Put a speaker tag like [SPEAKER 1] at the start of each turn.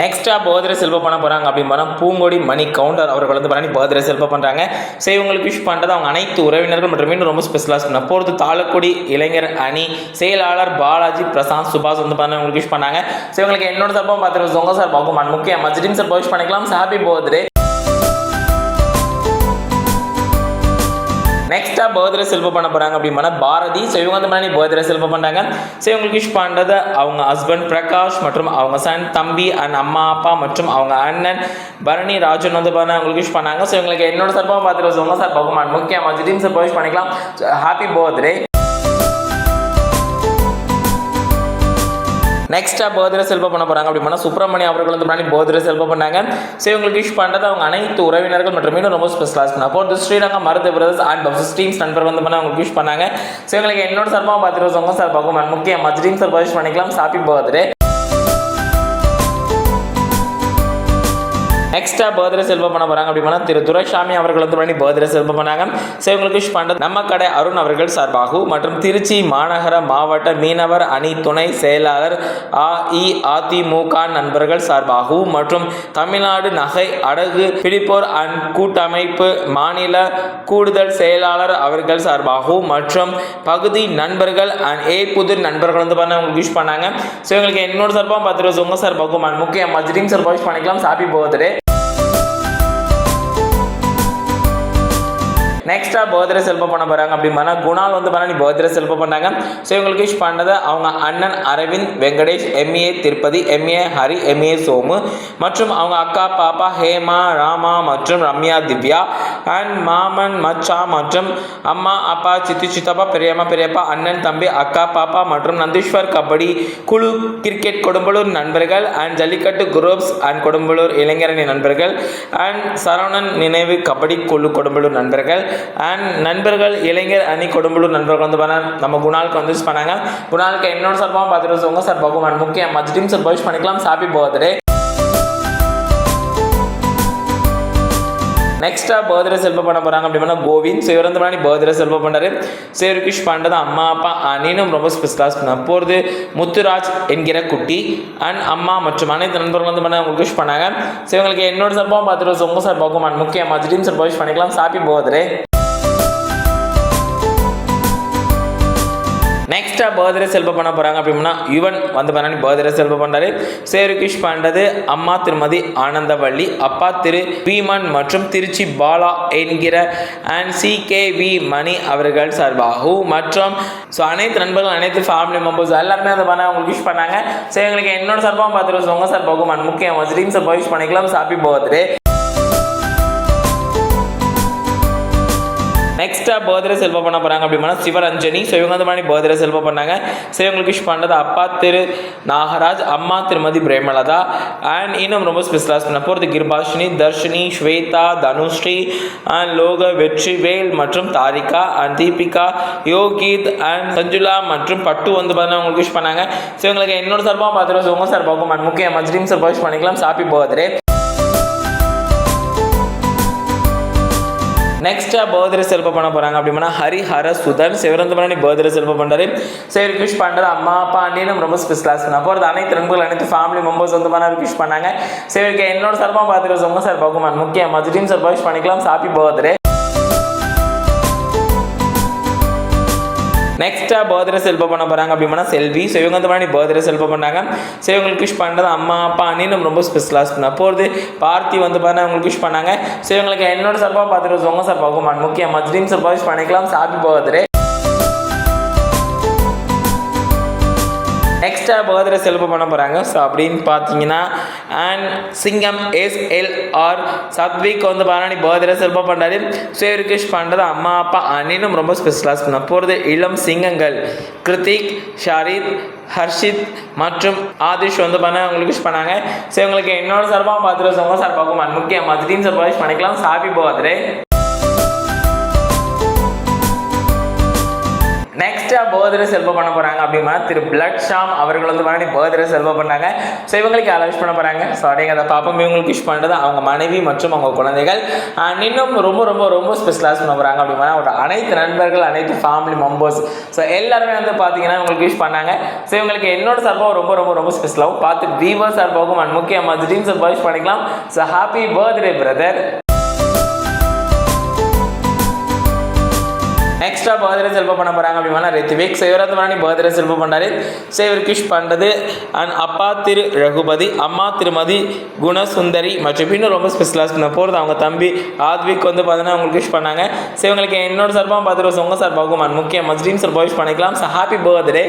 [SPEAKER 1] நெக்ஸ்டா birthday செல்வம் பண்ண போறாங்க அப்படின்னு பார்த்தா பூங்கொடி மணி கவுண்டர் அவர்கள் வந்து பண்ணி பர்த்டே செல்வம் பண்றாங்க. ஸோ இவங்களுக்கு விஷ் பண்றது அவங்க அனைத்து உறவினர்கள் மற்றும் இன்னும் ரொம்ப ஸ்பெஷலாக பண்ண போகிறது தாளக்குடி இளைஞர் அணி செயலாளர் பாலாஜி பிரசாந்த் சுபாஷ் வந்து பண்ண உங்களுக்கு விஷ் பண்ணாங்க. ஸோ இவங்களுக்கு என்னோட தப்பாக பார்த்துருக்கோம். சார் பார்க்கும் முக்கிய மஜ்ரின் சார் விஷ் பண்ணிக்கலாம். ஹாப்பி பர்த்டே நெக்ஸ்டா பர்த்டே செல்வம் பண்ண போறாங்க அப்படின்னா பாரதி. ஸோ இவங்க வந்து பண்ணி பர்த்டே செல்வம் பண்றாங்க. ஸோ இவங்களுக்கு விஷ் பண்ணுறது அவங்க ஹஸ்பண்ட் பிரகாஷ் மற்றும் அவங்க சன் தம்பி அண்ட் அம்மா அப்பா மற்றும் அவங்க அண்ணன். பரணி ராஜன் வந்து பண்ண அவங்களுக்கு விஷ் பண்ணாங்க. ஸோ இவங்களுக்கு என்னோட சார்பாக பார்த்துட்டு உங்க சார் பகுமான் முக்கியமாக ஜிடின் சார் விஷ் பண்ணிக்கலாம். ஹாப்பி பர்த்டே நெக்ஸ்ட்டாக பர்த்டே செல்வம் பண்ண போகிறாங்க அப்படின்னா சுப்பிரமணியம் அவர்கள் வந்து பண்ணி பர்த்டே செல்வம் பண்ணாங்க. ஸோ இவங்களுக்கு விஷ் பண்ணுறது அவங்க அனைத்து உறவினர்கள் மற்றும் இன்னும் ரொம்ப ஸ்பெஷலாக பண்ண அப்போ ஸ்ரீரங்கம் மருது பிரதர்ஸ் அண்ட் பப்ஸ் டீம்ஸ் நண்பர் வந்து பண்ண அவங்களுக்கு விஷ் பண்ணாங்க. ஸோ உங்களுக்கு என்னோட சார்பாக பார்த்துட்டு உங்க சார் பார்க்கும் முக்கிய மஜ்ரீம் சார் விஷ் பண்ணிக்கலாம். சாப்பி பர்த்டே நெக்ஸ்டா பர்த்டே செல்வம் பண்ண போறாங்க அப்படின்னா திரு துரைசாமி அவர்கள் வந்து பண்ணி பர்த்டே செல்வம் பண்ணாங்க. ஸோ இவங்களுக்கு விஷ் பண்ணுறது நம்ம கடை அருண் அவர்கள் சார்பாகு மற்றும் திருச்சி மாநகர மாவட்ட மீனவர் அணி துணை செயலாளர் அஇஅதிமுக நண்பர்கள் சார்பாகு மற்றும் தமிழ்நாடு நகை அடகு பிடிப்போர் அண்ட் கூட்டமைப்பு மாநில கூடுதல் செயலாளர் அவர்கள் சார்பாகவும் மற்றும் பகுதி நண்பர்கள் அண்ட் ஏ புதிர் நண்பர்கள் வந்து பண்ண உங்களுக்கு விஷ் பண்ணாங்க. ஸோ எங்களுக்கு என்னோட சார்பாக பத்து ரூபா உங்க சார்பாகும் and முக்கிய மஜ்ரீம் சார்பாக விஷ் பண்ணிக்கலாம். ஹாப்பி பர்த்டே நெக்ஸ்டா பர்த்டே செல்வம் பண்ண போறாங்க அப்படின்னா குணால் வந்து பண்ணி பர்த்டே செல்வம் பண்ணாங்க. ஸோ இவங்களுக்கு விஷ் பண்ணது அவங்க அண்ணன் Aravind Venkatesh MA Tirupati MA Hari MA Somu மற்றும் அவங்க அக்கா பாப்பா ஹேமா ராமா மற்றும் ரம்யா திவ்யா அண்ட் மாமன் மச்சா மற்றும் அம்மா அப்பா சித்தி சித்தப்பா பெரியம்மா பெரியப்பா அண்ணன் தம்பி அக்கா பாப்பா மற்றும் நந்தீஸ்வர் கபடி குழு கிரிக்கெட் கொடும்பலூர் நண்பர்கள் and Jallikattu groups and Kodumbalur இளைஞரணி நண்பர்கள் அண்ட் சரவணன் நினைவு கபடி குழு கொடும்பலூர் நண்பர்கள் அண்ட் நண்பர்கள் இளைஞர் அணி கொடும்பலூர் நண்பர்கள் வந்து பண்ண நம்ம குணாலுக்கு வந்து யூஸ் பண்ணாங்க. குணாலுக்கு என்னோட சார்பாக பார்த்துட்டு உங்க சார் பகுமான் முக்கியம் மஜ்டீம் சார் விஷ் பண்ணிக்கலாம். ஹாப்பி பர்த்டே நெக்ஸ்டா பர்த்டே செல்வம் பண்ண போறாங்க அப்படின்னா கோவிந்த். ஸோ இவர் வந்து முன்னாடி பர்த்டே செல்வம் பண்ணாரு ஸோ இவர் விஷ் பண்ணுறது அம்மா அப்பா அனினும் ரொம்ப ஸ்பெஷலாக பண்ண போகிறது முத்துராஜ் என்கிற குட்டி அண்ட் அம்மா மற்றும் அனைத்து நண்பர்கள் வந்து பண்ண உங்களுக்கு விஷ் பண்ணாங்க. ஸோ இவங்களுக்கு என்னோட சார்பாகவும் பார்த்துட்டு உங்க சார் பகுமான் முக்கிய திடீர்னு சார் விஷ் பண்ணிக்கலாம். சாப்பி பர்த்டே நெக்ஸ்ட்டாக பர்த்டே செல்வம் பண்ண போகிறாங்க அப்படின்னா யுவன் வந்து பண்ணி பர்த்டே செல்வம் பண்ணாரு சேருகிஷ் விஷ் அம்மா திருமதி ஆனந்தவள்ளி அப்பா திரு பீமன் மற்றும் திருச்சி பாலா என்கிற and C K V Mani அவர்கள் சார்பாகவும் மற்றும் ஸோ அனைத்து நண்பர்கள் அனைத்து ஃபேமிலி மெம்பர்ஸ் எல்லாருமே அதை பண்ண அவங்களுக்கு விஷ் பண்ணாங்க. ஸோ எங்களுக்கு என்னோட சார்பாகவும் பார்த்துட்டு உங்கள் சார் பகுமான் முக்கியம் மஜ்ரீம் சார் விஷ் பண்ணிக்கலாம். ஹாப்பி பர்த்டே நெக்ஸ்ட்டாக பர்த்டே செல்வம் பண்ண போகிறாங்க அப்படின்னா சிவரஞ்சனி. ஸோ இவங்க வந்து மாதிரி பர்த்டே செல்வம் பண்ணாங்க. ஸோ இவங்களுக்கு விஷ் பண்ணுறது அப்பா திரு நாகராஜ் அம்மா திருமதி பிரேமலதா. அண்ட் இன்னும் ரொம்ப ஸ்பெஷலாக பண்ண போகிறது கிருபாஷினி தர்ஷினி ஸ்வேதா தனுஸ்ரீ அண்ட் லோக வெற்றிவேல் மற்றும் தாரிகா அண்ட் தீபிகா யோகித் அண்ட் சஞ்சுலா மற்றும் பட்டு வந்து பார்த்தீங்கன்னா உங்களுக்கு விஷ் பண்ணாங்க. ஸோ இவங்களுக்கு என்னோட சார்பாக பார்த்துட்டு உங்க சார்பாகும் அண்ட் முக்கிய மஜ்ரீம் சார் விஷ் பண்ணிக்கலாம். சாப்பி பர்த்டே நெக்ஸ்ட்டாக பர்த்டே செல்வம் பண்ண போகிறாங்க அப்படின்னா ஹரிஹர சுதன் சிவரந்த பர்த்டே செல்வம் பண்ணுறாரு சரி விஷ் பண்ணுறது அம்மா அப்பா அண்ணினும் ரொம்ப ஸ்பெஷலாக பண்ண போகிறது அனைத்து நண்பர்கள் அனைத்து ஃபேமிலி மெம்பர்ஸ் வந்து பண்ண விஷ் பண்ணாங்க. சரி என்னோட சார்பாக பார்த்துட்டு உங்க சார் பகுமான் முக்கிய மஜ்ரீம் சார் விஷ் பண்ணிக்கலாம். சாப்பி பர்த்டே நெக்ஸ்ட்டாக பர்த்டே செல்வம் பண்ண போகிறாங்க அப்படின்னா செல்வி. ஸோ இவங்க வந்து மாதிரி பர்த்டே செல்வம் பண்ணாங்க. ஸோ இவங்களுக்கு விஷ் பண்ணுறது அம்மா அப்பா அண்ணினும் ரொம்ப ஸ்பெஷலாக பண்ண போகிறது பார்த்தி வந்து பார்த்தா அவங்களுக்கு விஷ் பண்ணாங்க. ஸோ இவங்களுக்கு என்னோட சார்பாக பார்த்துட்டு உங்கள் சார் பகுமான் முக்கிய மஜ்ரீம் சார் விஷ் பண்ணிக்கலாம். சாப்பிட்டு பர்த்டே நெக்ஸ்ட்டாக பர்த்டே செலிப்ரேட் பண்ண போகிறாங்க ஸோ அப்படின்னு பார்த்தீங்கன்னா அண்ட் சிங்கம் எஸ் எல் ஆர் சத்விக் வந்து பாராணி பர்த்டே செலிப்ரேட் பண்ணுறாரு ஸோ இவருக்கு பண்ணுறது அம்மா அப்பா அண்ணனும் ரொம்ப ஸ்பெஷலாக பண்ண போகிறது இளம் சிங்கங்கள் கிருத்திக் ஷாரித் ஹர்ஷித் மற்றும் ஆதிஷ் வந்து பண்ண அவங்களுக்கு விஷ் பண்ணாங்க. ஸோ உங்களுக்கு என்னோட சார்பாக பார்த்துட்டு உங்க சார்பாகவும் முக்கியமாக திடீர்னு சார்பாக விஷ் பண்ணிக்கலாம். ஹாப்பி போகாதே நெக்ஸ்ட் போதிர செல்வம் செல்வ பண்ண போகிறாங்க அப்படின்னா திரு பிளட் ஷாம் அவர்கள் வந்து பண்ணி பர்த்டே செல்வ பண்ணாங்க. ஸோ இவங்களுக்கு யாரை விஷ் பண்ண போகிறாங்க ஸோ அப்படிங்க அதை பார்ப்போம். இவங்களுக்கு விஷ் பண்ணுறது அவங்க மனைவி மற்றும் அவங்க குழந்தைகள். அண்ட் இன்னும் ரொம்ப ரொம்ப ரொம்ப ஸ்பெஷலாக பண்ண போகிறாங்க அப்படின்னா அவரோட அனைத்து நண்பர்கள் அனைத்து ஃபேமிலி மெம்பர்ஸ் ஸோ எல்லாருமே வந்து பார்த்தீங்கன்னா இவங்களுக்கு விஷ் பண்ணாங்க. ஸோ இவங்களுக்கு என்னோட சார்பாக ரொம்ப ரொம்ப ரொம்ப ஸ்பெஷலாகவும் பார்த்து வீவர் சார்பாகவும் அண்ட் முக்கியமாக டீம் சார்பாக விஷ் பண்ணிக்கலாம். So happy birthday brother extra birthday செல்வ பண்ண போகிறாங்க அப்படின்னா ரித்விக் சிவராத் மணி வந்து பர்த்டே செல்வ பண்ணாரு ஸோ விஷ் பண்ணுறது அண்ட் அப்பா திரு ரகுபதி அம்மா திருமதி குணசுந்தரி மற்றும் இன்னும் ரொம்ப ஸ்பெஷலாக பண்ண போகிறது அவங்க தம்பி ஆத்விக் வந்து பார்த்தீங்கன்னா அவங்களுக்கு விஷ் பண்ணாங்க. சரி உங்களுக்கு என்னோட சார்பாகவும் பார்த்துருவோம் உங்கள் சார்பாகவும். அண்ட் முக்கிய மஸ்டீம் சார்பாக விஷ் பண்ணிக்கலாம். So happy birthday